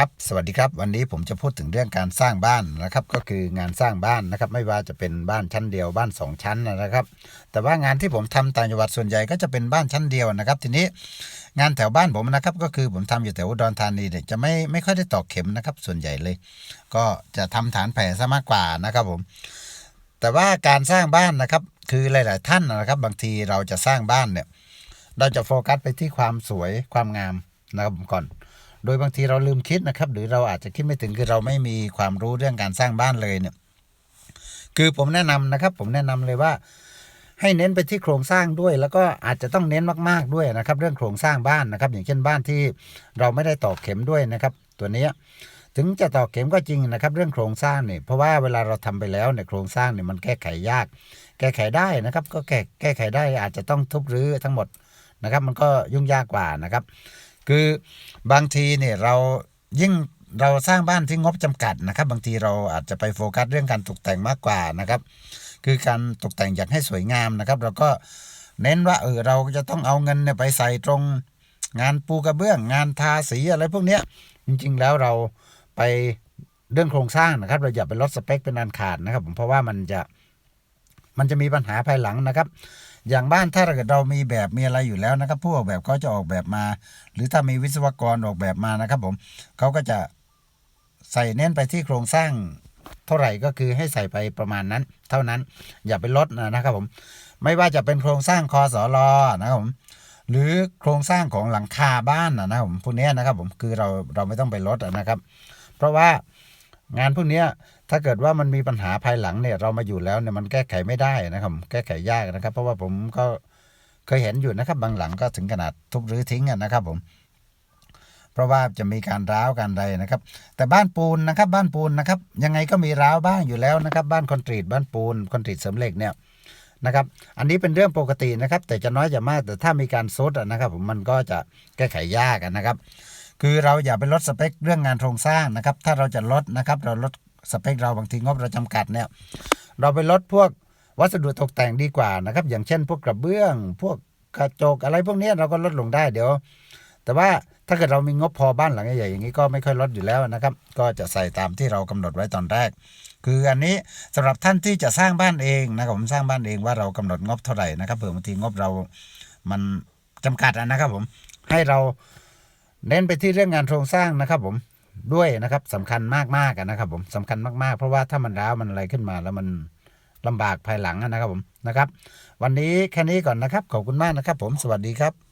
ครับสวัสดีครับวันนี้ผมจะพูดถึงเรื่องการสร้างบ้านนะครับ ก็คืองานสร้างบ้านนะครับ ไม่ว่าจะเป็นบ้านชั้นเดียวบ้านสองชั้นนะครับ แต่ว่างานที่ผมทำต่างจังหวัดส่วนใหญ่ก็จะเป็นบ้านชั้นเดียวนะครับ ทีนี้งานแถวบ้านผมนะครับ ก็คือผมทำอยู่แถวอุดรธานีเนี่ยจะไม่ไม่ค่อยได้ตอกเข็มนะครับ ส่วนใหญ่เลย ก็จะทำฐานแผ่ซะมากกว่านะครับผม แต่ว่าการสร้างบ้านนะครับ คือหลาย ๆ ท่านนะครับ บางทีเราจะสร้างบ้านเนี่ย เราจะโฟกัสไปที่ความสวยความงามนะครับผมก่อน โดยบางทีเราลืมคิดนะครับ หรือเราอาจจะคิดไม่ถึงคือเราไม่มีความรู้เรื่องการสร้างบ้านเลยเนี่ยคือผมแนะนำนะครับ ผมแนะนำเลยว่า ให้เน้นไปที่โครงสร้างด้วย แล้วก็อาจจะต้องเน้นมากๆด้วยนะครับ เรื่องโครงสร้างบ้านนะครับ อย่างเช่นบ้านที่เราไม่ได้ตอกเข็มด้วยนะครับ ตัวนี้ถึงจะตอกเข็มก็จริงนะครับ เรื่องโครงสร้างเนี่ยเพราะว่าเวลาเราทำไปแล้วเนี่ยโครงสร้างเนี่ยมันแก้ไขยาก แก้ไขได้นะครับ ก็แก้แก้ไขได้อาจจะต้องทุบรื้อทั้งหมดนะครับ มันก็ยุ่งยากกว่านะครับ คือบางทีเนี่ยเรายิ่งเราสร้างบ้านที่งบจำกัดนะครับ บางทีเราอาจจะไปโฟกัสเรื่องการตกแต่งมากกว่านะครับ คือการตกแต่งอยากให้สวยงามนะครับ เราก็เน้นว่าเออเราจะต้องเอาเงินเนี่ยไปใส่ตรงงานปูกระเบื้อง งานทาสีอะไรพวกเนี้ยจริง ๆ แล้วเราไปเรื่องโครงสร้างนะครับ เราอย่าไปลดสเปคเป็นอันขาดนะครับผมเพราะว่ามันจะ มันจะมีปัญหาภายหลังนะครับ อย่างบ้านถ้าเกิดเรามีแบบมีอะไรอยู่แล้วนะครับ ผู้ออกแบบเขาจะออกแบบมา หรือถ้ามีวิศวกรออกแบบมานะครับผมเขาก็จะใส่เน้นไปที่โครงสร้างเท่าไหร่ก็คือให้ใส่ไปประมาณนั้น เท่านั้นอย่าไปลดนะครับผมไม่ว่าจะเป็นโครงสร้างคอสอรอนะครับผมหรือโครงสร้างของหลังคาบ้านนะครับผมพวกนี้นะครับผมคือเราเราไม่ต้องไปลดนะครับ เพราะว่า งานพวกนี้ถ้าเกิดว่ามันมีปัญหาภายหลังเนี่ยเรามาอยู่แล้วเนี่ยมันแก้ไขไม่ได้นะครับ แก้ไขยากนะครับ เพราะว่าผมก็เคยเห็นอยู่นะครับบางหลังก็ถึงขนาดทุบรื้อทิ้งนะครับผม เพราะว่าจะมีการร้าวการใดนะครับ แต่บ้านปูนนะครับ บ้านปูนนะครับ ยังไงก็มีร้าวบ้างอยู่แล้วนะครับ บ้านคอนกรีตบ้านปูนคอนกรีตเสริมเหล็กเนี่ยนะครับ อันนี้เป็นเรื่องปกตินะครับ แต่จะน้อยจะมากแต่ถ้ามีการซุดอะนะครับ ผมมันก็จะแก้ไขยากนะครับ คือเราอย่าไปลดสเปคเรื่องงานโครงสร้างนะครับ ถ้าเราจะลดนะครับ เราลดสเปคเราบางทีงบเราจำกัดเนี่ย เราไปลดพวกวัสดุตกแต่งดีกว่านะครับ อย่างเช่น พวกกระเบื้อง พวกกระจกอะไรพวกนี้เราก็ลดลงได้เดี๋ยว แต่ว่าถ้าเกิดเรามีงบพอบ้านหลังใหญ่ๆอย่างนี้ก็ไม่ค่อยลดอยู่แล้วนะครับ ก็จะใส่ตามที่เรากำหนดไว้ตอนแรก คืออันนี้สำหรับท่านที่จะสร้างบ้านเองนะครับผมสร้างบ้านเองว่าเรากำหนดงบเท่าไหร่นะครับเผื่อบางทีงบเรามันจำกัดนะครับผมให้เรา เน้นไปที่เรื่องงานโครงสร้างนะครับผมด้วยนะครับสำคัญมากๆอะนะครับ ผมสำคัญมากๆ เพราะว่าถ้ามันร้าวมันอะไรขึ้นมาแล้วมันลำบากภายหลังนะครับผมนะครับ วันนี้แค่นี้ก่อนนะครับ ขอบคุณมากนะครับ ผมสวัสดีครับ